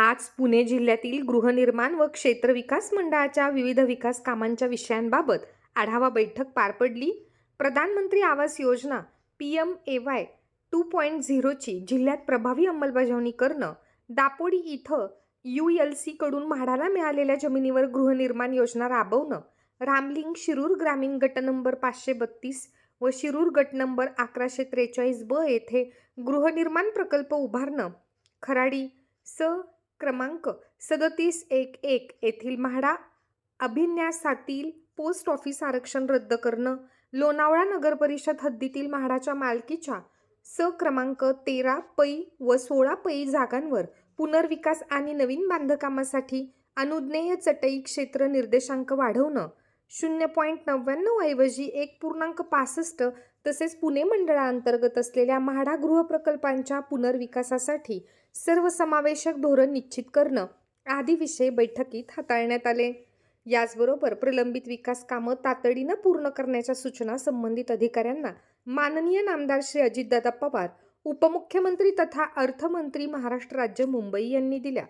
आज पुणे जिल्ह्यातील गृहनिर्माण व क्षेत्र विकास मंडळाच्या विविध विकास कामांच्या विषयांबाबत आढावा बैठक पार पडली. प्रधानमंत्री आवास योजना P M A Y two point झिरोची जिल्ह्यात प्रभावी अंमलबजावणी करणं दापोडी इथं यू एल सीकडून म्हाडाला मिळालेल्या जमिनीवर गृहनिर्माण योजना राबवणं रामलिंग शिरूर ग्रामीण गट नंबर पाचशे बत्तीस व शिरूर गट नंबर अकराशे त्रेचाळीस ब येथे गृहनिर्माण प्रकल्प उभारणं खराडी स क्रमांक सदतीस एक एक येथील म्हाडा. अभिन्यासातील पोस्ट ऑफिस आरक्षण रद्द करणं. लोणावळा नगर परिषद हद्दीतील म्हाडाच्या मालकीच्या स क्रमांक तेरा पै व सोळा पै जागांवर पुनर्विकास आणि नवीन बांधकामासाठी अनुज्ञेय चटई क्षेत्र निर्देशांक वाढवणं. शून्य पॉईंट नव्याण्णव ऐवजी एक पूर्णांक पासष्ट तसेच पुणे मंडळाअंतर्गत असलेल्या म्हाडा गृहप्रकल्पांच्या पुनर्विकासासाठी सर्वसमावेशक धोरण निश्चित करणं आदी विषय बैठकीत हाताळण्यात आले. याचबरोबर प्रलंबित विकास कामं तातडीनं पूर्ण करण्याच्या सूचना संबंधित अधिकाऱ्यांना माननीय नामदार श्री अजितदादा पवार उपमुख्यमंत्री तथा अर्थमंत्री महाराष्ट्र राज्य मुंबई यांनी दिल्या.